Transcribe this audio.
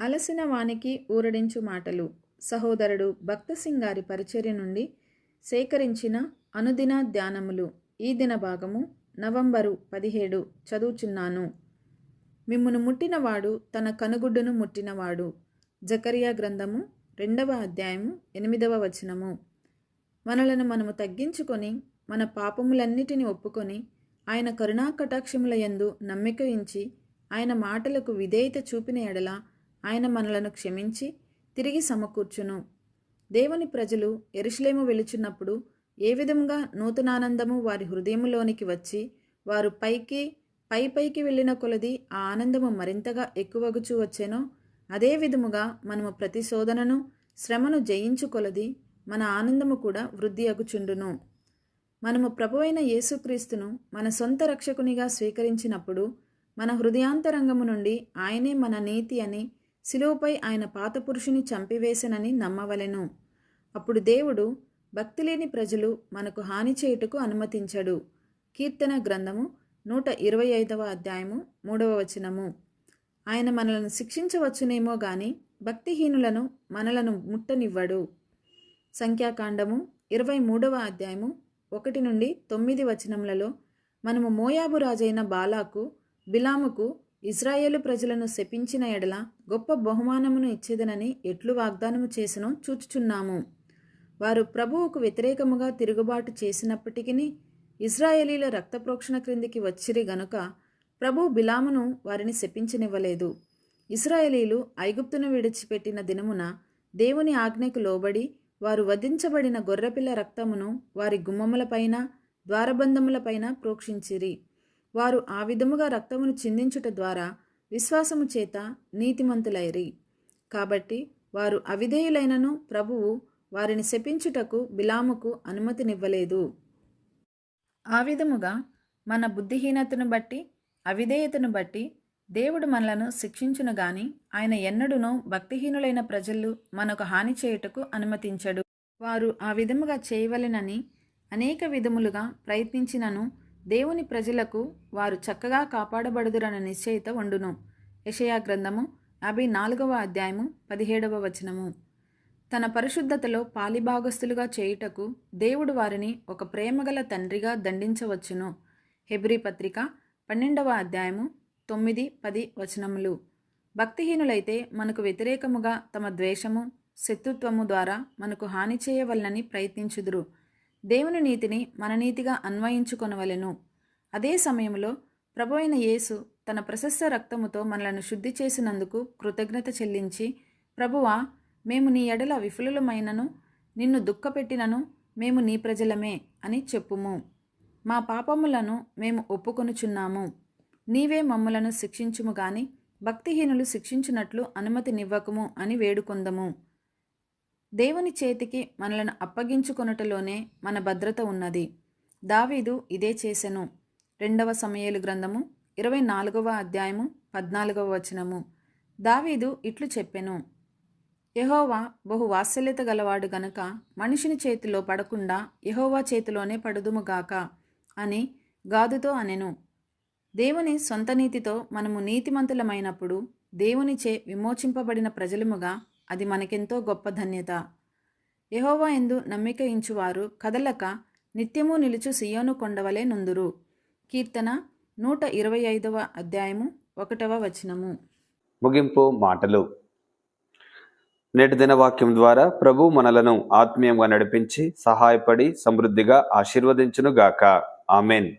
అలసిన వానికి ఊరడించు మాటలు. సహోదరుడు భక్తసింగ్ గారి పరిచర్య నుండి సేకరించిన అనుదిన ధ్యానములు. ఈ దిన భాగము నవంబరు పదిహేడు చదువుచున్నాను. మిమ్మును ముట్టినవాడు తన కనుగుడ్డును ముట్టినవాడు. జకరియా గ్రంథము రెండవ అధ్యాయము ఎనిమిదవ వచనము. మనలను మనము తగ్గించుకొని మన పాపములన్నిటిని ఒప్పుకొని ఆయన కరుణా కటాక్షముల యందు నమ్మిక ఆయన మాటలకు విధేయత చూపిన ఎడల ఆయన మనలను క్షమించి తిరిగి సమకూర్చును. దేవుని ప్రజలు ఎరుషలేము వెలుచున్నప్పుడు ఏ విధంగా నూతనానందము వారి హృదయములోనికి వచ్చి వారు పైకి పై పైకి వెళ్ళిన కొలది ఆ ఆనందము మరింతగా ఎక్కువగుచూ వచ్చేనో అదే విధముగా మనము ప్రతి శోధనను శ్రమను జయించు కొలది మన ఆనందము కూడా వృద్ధి అగుచుండును. మనము ప్రభువైన యేసుక్రీస్తును మన సొంత రక్షకునిగా స్వీకరించినప్పుడు మన హృదయాంతరంగము నుండి ఆయనే మన నీతి అని శిలువపై ఆయన పాత పురుషుని చంపివేసనని నమ్మవలెను. అప్పుడు దేవుడు భక్తి లేని ప్రజలు మనకు హాని చేయుటకు అనుమతించడు. కీర్తన గ్రంథము నూట ఇరవై ఐదవ అధ్యాయము మూడవ వచనము. ఆయన మనలను శిక్షించవచ్చునేమో గాని భక్తిహీనులను మనలను ముట్టనివ్వడు. సంఖ్యాకాండము ఇరవై మూడవ అధ్యాయము ఒకటి నుండి తొమ్మిది వచనములలో మనము మోయాబు రాజైన బాలాకు బిలాముకు ఇజ్రాయేలు ప్రజలను శపించిన ఎడల గొప్ప బహుమానమును ఇచ్చేదనని ఎట్లు వాగ్దానము చేసినో చూచుచున్నాము. వారు ప్రభువుకు వ్యతిరేకముగా తిరుగుబాటు చేసినప్పటికీ ఇజ్రాయేలీల రక్తప్రోక్షణ క్రిందికి వచ్చిరి గనుక ప్రభు బిలామును వారిని శపించనివ్వలేదు. ఇస్రాయేలీలు ఐగుప్తును విడిచిపెట్టిన దినమున దేవుని ఆజ్ఞకు లోబడి వారు వధించబడిన గొర్రెపిల్ల రక్తమును వారి గుమ్మములపైన ద్వారబంధములపైన ప్రోక్షించిరి. వారు ఆ విధముగా రక్తమును చిందించుట ద్వారా విశ్వాసము చేత నీతిమంతులైరి. కాబట్టి వారు అవిధేయులైనను ప్రభువు వారిని శపించుటకు బిలాముకు అనుమతినివ్వలేదు. ఆ విధముగా మన బుద్ధిహీనతను బట్టి అవిధేయతను బట్టి దేవుడు మనలను శిక్షించును గాని ఆయన ఎన్నడూనూ భక్తిహీనులైన ప్రజలు మనకు హాని చేయుటకు అనుమతించడు. వారు ఆ విధముగా చేయవలెనని అనేక విధములుగా ప్రయత్నించినను దేవుని ప్రజలకు వారు చక్కగా కాపాడబడుదురన్న నిశ్చయిత ఉండును యషయా గ్రంథము యాభై నాలుగవ అధ్యాయము పదిహేడవ వచనము. తన పరిశుద్ధతలో పాలిభాగస్తులుగా చేయుటకు దేవుడు వారిని ఒక ప్రేమగల తండ్రిగా దండించవచ్చును. హెబ్రీ పత్రిక పన్నెండవ అధ్యాయము తొమ్మిది పది వచనములు. భక్తిహీనులైతే మనకు వ్యతిరేకముగా తమ ద్వేషము శత్రుత్వము ద్వారా మనకు హాని చేయవలనని ప్రయత్నించుదురు. దేవుని నీతిని మన నీతిగా అన్వయించుకొనవలెను. అదే సమయంలో ప్రభు అయిన యేసు తన ప్రశస్త రక్తముతో మనలను శుద్ధి చేసినందుకు కృతజ్ఞత చెల్లించి ప్రభువా మేము నీ ఎడల విఫలులమైనను నిన్ను దుఃఖపెట్టినను మేము నీ ప్రజలమే అని చెప్పుము. మా పాపములను మేము ఒప్పుకొనుచున్నాము. నీవే మమ్ములను శిక్షించుము గాని భక్తిహీనులు శిక్షించినట్లు అనుమతినివ్వకుము అని వేడుకొందము. దేవుని చేతికి మనలను అప్పగించుకొనుటలోనే మన భద్రత ఉన్నది. దావీదు ఇదే చేసెను. రెండవ సమయలు గ్రంథము ఇరవై నాలుగవ అధ్యాయము పద్నాలుగవ వచనము. దావీదు ఇట్లు చెప్పెను. యహోవా బహు వాత్సల్యత గలవాడు గనక మనిషిని చేతిలో పడకుండా యహోవా చేతిలోనే పడుదుముగాక అని గాదుతో అనెను. దేవుని సొంత నీతితో మనము నీతిమంతులమైనప్పుడు దేవునిచే విమోచింపబడిన ప్రజలముగా అది మనకెంతో గొప్ప ధన్యత. యహోవా ఎందు నమ్మిక ఇంచువారు కదలక నిత్యము నిలుచు సియోను కొండవలే నుందురు. కీర్తన నూట ఇరవై ఐదవ అధ్యాయము ఒకటవ వచనము. ముగింపు మాటలు. నేటి దినవాక్యం ద్వారా ప్రభు మనలను ఆత్మీయంగా నడిపించి సహాయపడి సమృద్ధిగా ఆశీర్వదించునుగాక. ఆమెన్.